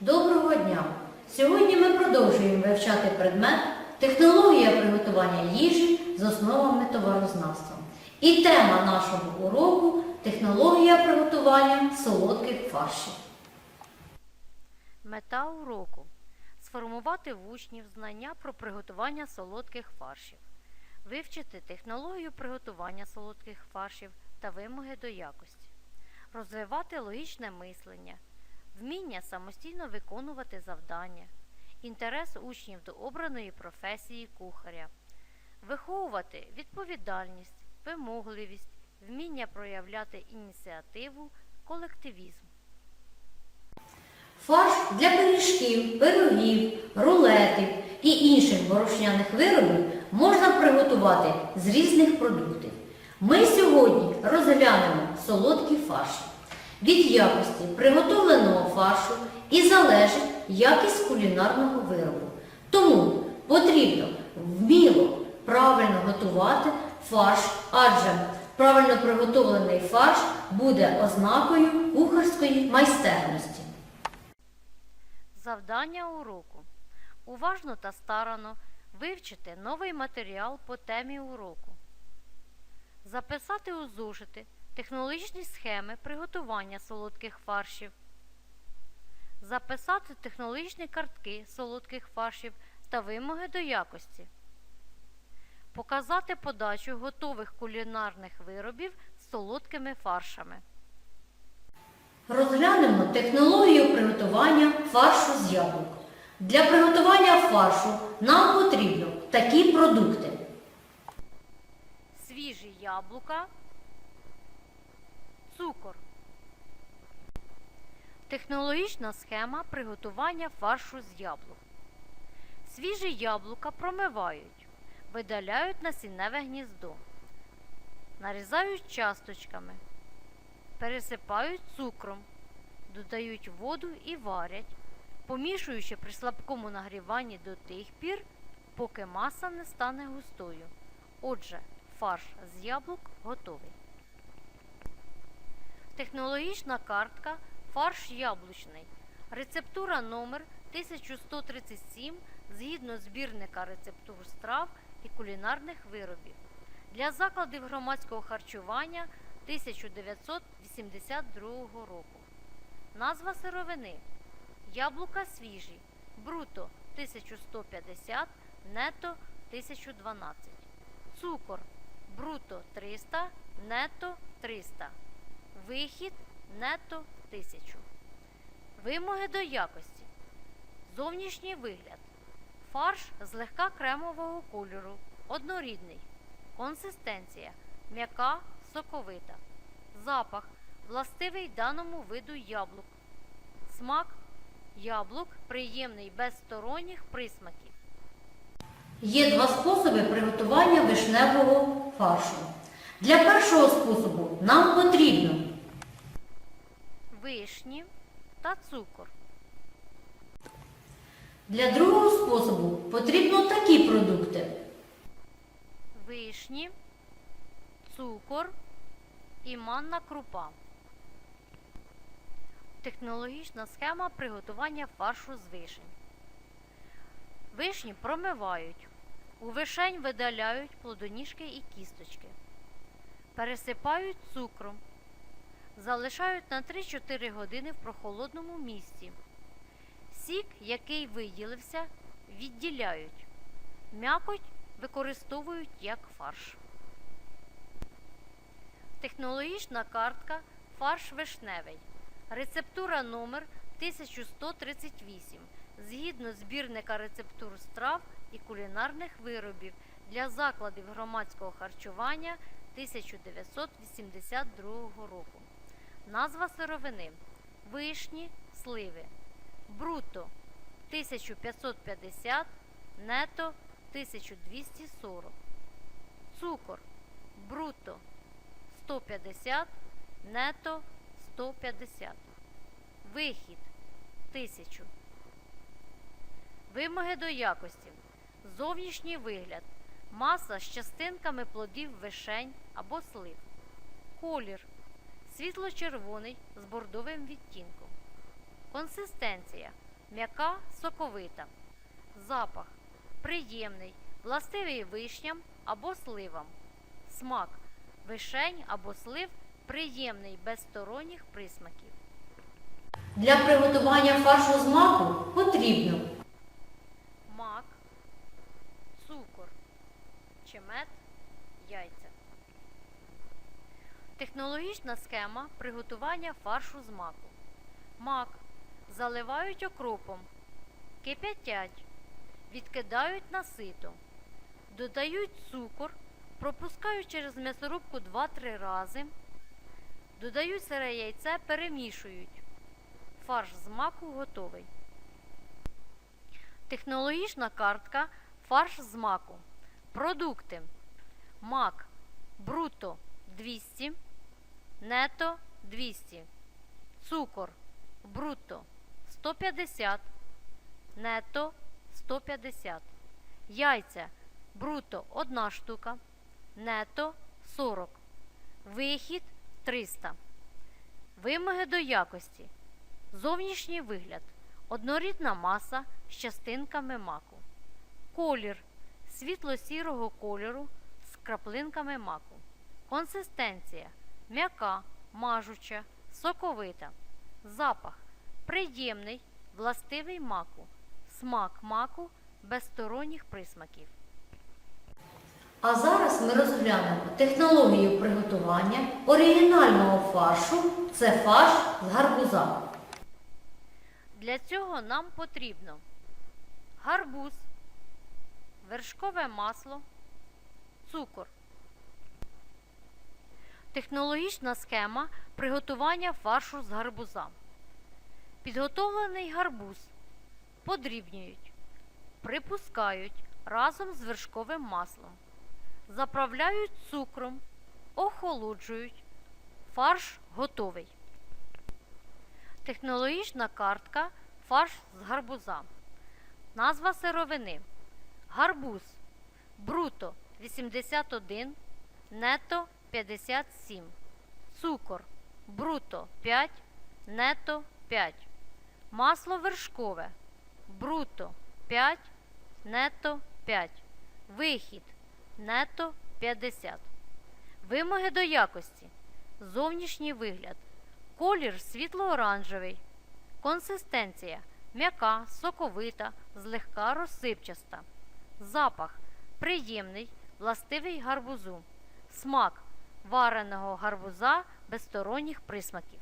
Доброго дня! Сьогодні ми продовжуємо вивчати предмет технологія приготування їжі з основами товарознавства. І тема нашого уроку технологія приготування солодких фаршів. Мета уроку сформувати в учнів знання про приготування солодких фаршів, вивчити технологію приготування солодких фаршів та вимоги до якості, розвивати логічне мислення, вміння самостійно виконувати завдання, інтерес учнів до обраної професії кухаря, виховувати відповідальність, вимогливість, вміння проявляти ініціативу, колективізм. Фарш для пиріжків, пирогів, рулетів і інших борошняних виробів можна приготувати з різних продуктів. Ми сьогодні розглянемо солодкі фарші. Від якості приготовленого фаршу і залежить якість кулінарного виробу. Тому потрібно вміло правильно готувати фарш, адже правильно приготовлений фарш буде ознакою кухарської майстерності. Завдання уроку. Уважно та старано вивчити новий матеріал по темі уроку. Записати у зошити технологічні схеми приготування солодких фаршів. Записати технологічні картки солодких фаршів та вимоги до якості. Показати подачу готових кулінарних виробів з солодкими фаршами. Розглянемо технологію приготування фаршу з яблук. Для приготування фаршу нам потрібно такі продукти. свіжі яблука, цукор. Технологічна схема приготування фаршу з яблук. Свіжі яблука промивають, видаляють насінневе гніздо, нарізають часточками, пересипають цукром, додають воду і варять, помішуючи при слабкому нагріванні до тих пір, поки маса не стане густою. Отже, фарш з яблук готовий. Технологічна картка фарш яблучний. Рецептура номер 1137 згідно збірника рецептур страв і кулінарних виробів для закладів громадського харчування 1982 року. Назва сировини Яблука свіжі. Бруто 1150, нето 1012. Цукор бруто 300, нето 300. Вихід нето 1000. Вимоги до якості. Зовнішній вигляд. Фарш злегка кремового кольору. Однорідний. Консистенція м'яка, соковита. Запах властивий даному виду яблук. Смак яблук приємний без сторонніх присмаків. Є два способи приготування вишневого фаршу. Для першого способу нам потрібно вишні та цукор. для другого способу потрібно такі продукти. Вишні, цукор і манна крупа. Технологічна схема приготування фаршу з вишень. Вишні промивають. У вишень видаляють плодоніжки і кісточки. Пересипають цукром. Залишають на 3-4 години в прохолодному місці. Сік, який виділився, відділяють. М'якоть використовують як фарш. Технологічна картка фарш вишневий. Рецептура номер 1138 згідно збірника рецептур страв і кулінарних виробів для закладів громадського харчування 1982 року. Назва сировини вишні, сливи. Бруто 1550, нето 1240. Цукор бруто 150, нето 150. Вихід 1000. Вимоги до якості. Зовнішній вигляд. Маса з частинками плодів вишень або слив. Колір світло-червоний з бордовим відтінком. Консистенція м'яка, соковита. Запах приємний, властивий вишням або сливам. Смак вишень або слив приємний без сторонніх присмаків. Для приготування фаршу з маку потрібно Мак, цукор, чемет, яйця. Технологічна схема приготування фаршу з маку. Мак заливають окропом, кип'ятять, відкидають на сито, додають цукор, пропускають через м'ясорубку 2-3 рази, додають сире яйце, перемішують. Фарш з маку готовий. Технологічна картка фарш з маку. Продукти. Мак бруто 200, нето 200. Цукор бруто 150, нето 150. Яйця бруто 1 штука, нето 40. Вихід 300. Вимоги до якості. Зовнішній вигляд. Однорідна маса з частинками маку. Колір світло-сірого кольору з краплинками маку. Консистенція м'яка, мажуча, соковита. Запах приємний, властивий маку. Смак маку без сторонніх присмаків. А зараз ми розглянемо технологію приготування оригінального фаршу. Це фарш з гарбуза. Для цього нам потрібно гарбуз, вершкове масло, цукор. Технологічна схема приготування фаршу з гарбуза. Підготовлений гарбуз подрібнюють, припускають разом з вершковим маслом, заправляють цукром, охолоджують. Фарш готовий. Технологічна картка фарш з гарбуза. Назва сировини. Гарбуз. Бруто 81, нето 57. Цукор. Бруто 5, нето 5. Масло вершкове. Бруто 5, нето 5. Вихід. Нето 50. Вимоги до якості. Зовнішній вигляд. Колір світло-оранжевий. Консистенція м'яка, соковита, злегка розсипчаста. Запах приємний, властивий гарбузу. Смак вареного гарбуза без сторонніх присмаків.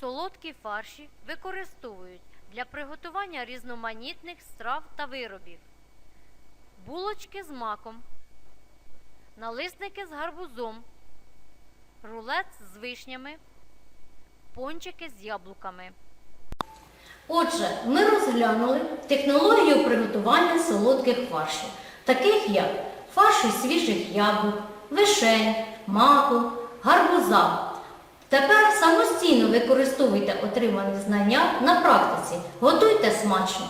Солодкі фарші використовують для приготування різноманітних страв та виробів. Булочки з маком, налисники з гарбузом, рулет з вишнями, пончики з яблуками. Отже, ми розглянули технологію приготування солодких фаршів, таких як фарші свіжих яблук, вишень, маку, гарбуза. Тепер самостійно використовуйте отримані знання на практиці. Готуйте смачно!